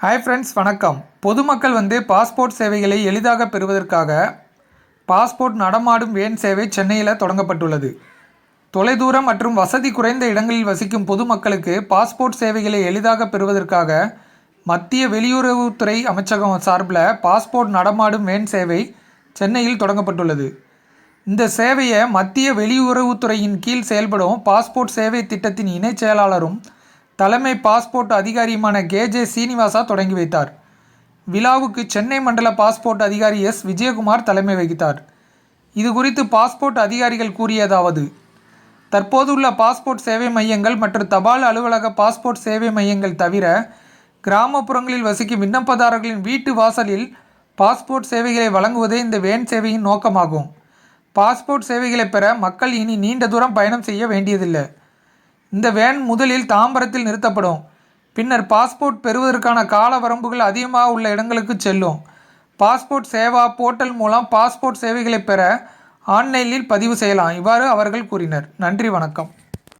Hi friends வணக்கம். பொதுமக்கள் வந்து பாஸ்போர்ட் சேவைகளை எளிதாக பெறுவதற்காக பாஸ்போர்ட் நடமாடும் வேன் சேவை சென்னையில் தொடங்கப்பட்டுள்ளது. தொலைதூரம் மற்றும் வசதி குறைந்த இடங்களில் வசிக்கும் பொதுமக்களுக்கு பாஸ்போர்ட் சேவைகளை எளிதாக பெறுவதற்காக மத்திய வெளியுறவுத்துறை அமைச்சகம் சார்பில் பாஸ்போர்ட் நடமாடும் வேன் சேவை சென்னையில் தொடங்கப்பட்டுள்ளது. இந்த சேவையை மத்திய வெளியுறவுத்துறையின் கீழ் செயல்படும் பாஸ்போர்ட் சேவை திட்டத்தின் இணைச் செயலாளரும் தலைமை பாஸ்போர்ட் அதிகாரியுமான கேஜே சீனிவாசா தொடங்கி வைத்தார். விழாவுக்கு சென்னை மண்டல பாஸ்போர்ட் அதிகாரி எஸ். விஜயகுமார் தலைமை வகித்தார். இது குறித்து பாஸ்போர்ட் அதிகாரிகள் கூறியதாவது தற்போதுள்ள பாஸ்போர்ட் சேவை மையங்கள் மற்றும் தபால் அலுவலக பாஸ்போர்ட் சேவை மையங்கள் தவிர கிராமப்புறங்களில் வசிக்கும் விண்ணப்பதாரர்களின் வீட்டு வாசலில் பாஸ்போர்ட் சேவைகளை வழங்குவதே இந்த வேன் சேவையின் நோக்கமாகும். பாஸ்போர்ட் சேவைகளை பெற மக்கள் இனி நீண்ட தூரம் பயணம் செய்ய வேண்டியதில்லை. இந்த வேன் முதலில் தாம்பரத்தில் நிறுத்தப்படும். பின்னர் பாஸ்போர்ட் பெறுவதற்கான கால வரம்புகள் அதிகமாக உள்ள இடங்களுக்கு செல்லும். பாஸ்போர்ட் சேவா போர்ட்டல் மூலம் பாஸ்போர்ட் சேவைகளை பெற ஆன்லைனில் பதிவு செய்யலாம். இவ்வாறு அவர்கள் கூறினர். நன்றி வணக்கம்.